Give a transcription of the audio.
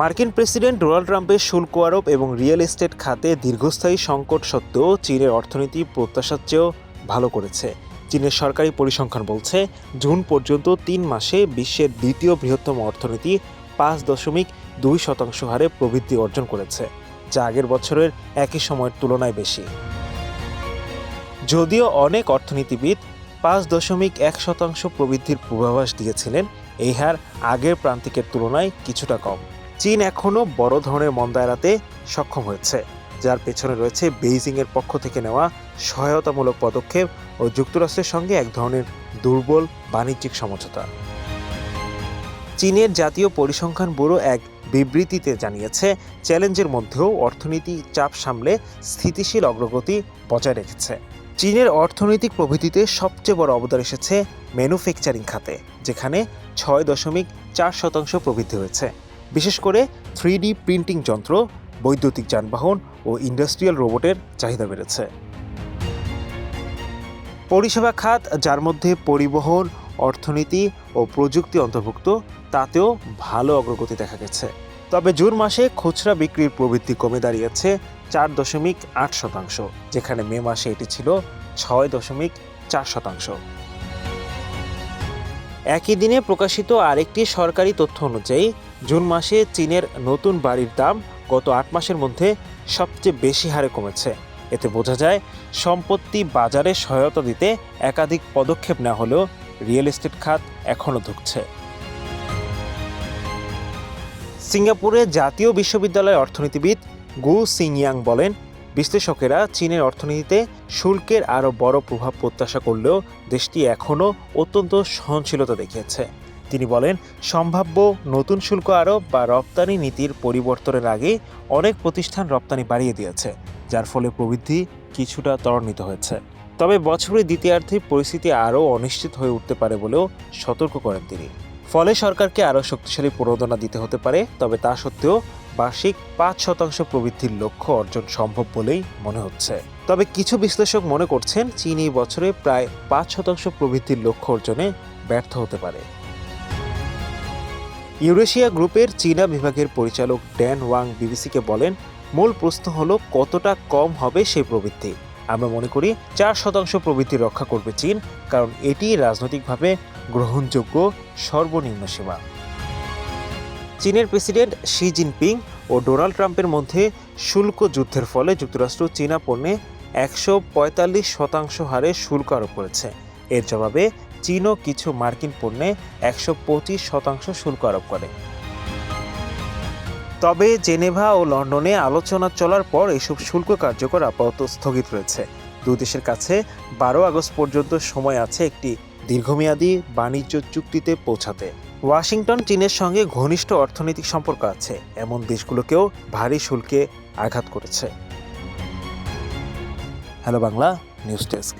মার্কিন president Donald ট্রাম্পের শুল্ক আরোপ এবং রিয়েল এস্টেট খাতে দীর্ঘস্থায়ী সংকট সত্ত্বেও চীনের অর্থনীতি প্রত্যাশার চেয়েও ভালো করেছে। চীনের সরকারি পরিসংখ্যান বলছে, জুন পর্যন্ত তিন মাসে বিশ্বের দ্বিতীয় বৃহত্তম অর্থনীতি পাঁচ দশমিক দুই শতাংশ হারে প্রবৃদ্ধি অর্জন করেছে, যা আগের বছরের একই সময়ের তুলনায় বেশি। যদিও অনেক অর্থনীতিবিদ পাঁচ দশমিক এক শতাংশ প্রবৃদ্ধির পূর্বাভাস দিয়েছিলেন, এই হার আগের প্রান্তিকের তুলনায় কিছুটা কম। চীন এখনও বড় ধরনের মন্দা এড়াতে সক্ষম হয়েছে, যার পেছনে রয়েছে বেইজিংয়ের পক্ষ থেকে নেওয়া সহায়তামূলক পদক্ষেপ ও যুক্তরাষ্ট্রের সঙ্গে এক ধরনের দুর্বল বাণিজ্যিক সমঝোতা। চীনের জাতীয় পরিসংখ্যান ব্যুরো এক বিবৃতিতে জানিয়েছে, চ্যালেঞ্জের মধ্যেও অর্থনীতি চাপ সামলে স্থিতিশীল অগ্রগতি বজায় রেখেছে। চীনের অর্থনৈতিক প্রবৃদ্ধিতে সবচেয়ে বড় অবদান এসেছে ম্যানুফ্যাকচারিং খাতে, যেখানে ছয় দশমিক চার শতাংশ প্রবৃদ্ধি হয়েছে। বিশেষ করে থ্রি প্রিন্টিং যন্ত্র, বৈদ্যুতিক যানবাহন ও ইন্ডাস্ট্রিয়াল রোবটের চাহিদা বেড়েছে। পরিষেবা খাত, যার মধ্যে পরিবহন, অর্থনীতি ও প্রযুক্তি অন্তর্ভুক্ত, তাতেও ভালো অগ্রগতি দেখা গেছে। তবে জুন মাসে খুচরা বিক্রির প্রবৃদ্ধি কমে দাঁড়িয়েছে চার দশমিক আট শতাংশ, যেখানে মে মাসে এটি ছিল ছয় দশমিক চার শতাংশ। একই দিনে প্রকাশিত আরেকটি সরকারি তথ্য অনুযায়ী, জুন মাসে চীনের নতুন বাড়ির দাম গত আট মাসের মধ্যে সবচেয়ে বেশি হারে কমেছে। এতে বোঝা যায়, সম্পত্তি বাজারে সহায়তা দিতে একাধিক পদক্ষেপ নেওয়া হলেও রিয়েল এস্টেট খাত এখনও ধুকছে। সিঙ্গাপুরে জাতীয় বিশ্ববিদ্যালয়ের অর্থনীতিবিদ গু সিংয়াং বলেন বিশ্লেষকেরা চীনের অর্থনীতিতে শুল্কের আরও বড় প্রভাব প্রত্যাশা করলেও দেশটি এখনও অত্যন্ত সহনশীলতা দেখিয়েছে। তিনি বলেন, সম্ভাব্য নতুন শুল্ক আরোপ বা রপ্তানি নীতির পরিবর্তনের আগে অনেক প্রতিষ্ঠান রপ্তানি বাড়িয়ে দিয়েছে, যার ফলে প্রবৃদ্ধি কিছুটা ত্বরান্বিত হয়েছে। তবে বছরের দ্বিতীয়ার্ধে পরিস্থিতি আরও অনিশ্চিত হয়ে উঠতে পারে বলেও সতর্ক করেন তিনি। ফলে সরকারকে আরও শক্তিশালী প্রণোদনা দিতে হতে পারে, তবে তা সত্ত্বেও বার্ষিক পাঁচ শতাংশ প্রবৃদ্ধির লক্ষ্য অর্জন সম্ভব বলেই মনে হচ্ছে। তবে কিছু বিশ্লেষক মনে করছেন চীন এই বছরে প্রায় পাঁচ শতাংশ প্রবৃদ্ধির লক্ষ্য অর্জনে ব্যর্থ হতে পারে। ইউরেশিয়া গ্রুপের চীনা বিভাগের পরিচালক ড্যান ওয়াং বিবিসিকে বলেন, মূল প্রশ্ন হলো, কতটা কম হবে সেই প্রবৃদ্ধি? আমরা মনে করি চার শতাংশ প্রবৃদ্ধি রক্ষা করবে চীন, কারণ এটি রাজনৈতিকভাবে গ্রহণযোগ্য সর্বনিম্ন সীমা। চীনের প্রেসিডেন্ট শি জিনপিং ও ডোনাল্ড ট্রাম্পের মধ্যে শুল্ক যুদ্ধের ফলে যুক্তরাষ্ট্র চীনা পণ্যে একশো পঁয়তাল্লিশ শতাংশ হারে শুল্ক আরোপ করেছে। এর জবাবে চীনও কিছু মার্কিন পণ্যে একশো পঁচিশ শতাংশ শুল্ক আরোপ করে। তবে জেনেভা ও লন্ডনে আলোচনা চলার পর এসব শুল্ক কার্যকর আপাতত স্থগিত রয়েছে। দুই দেশের কাছে বারো আগস্ট পর্যন্ত সময় আছে একটি দীর্ঘমেয়াদী বাণিজ্য চুক্তিতে পৌঁছাতে। ওয়াশিংটন চীনের সঙ্গে ঘনিষ্ঠ অর্থনৈতিক সম্পর্ক আছে। এমন দেশগুলোকেও ভারী শুল্কে আঘাত করেছে। Hello Bangla, news desk.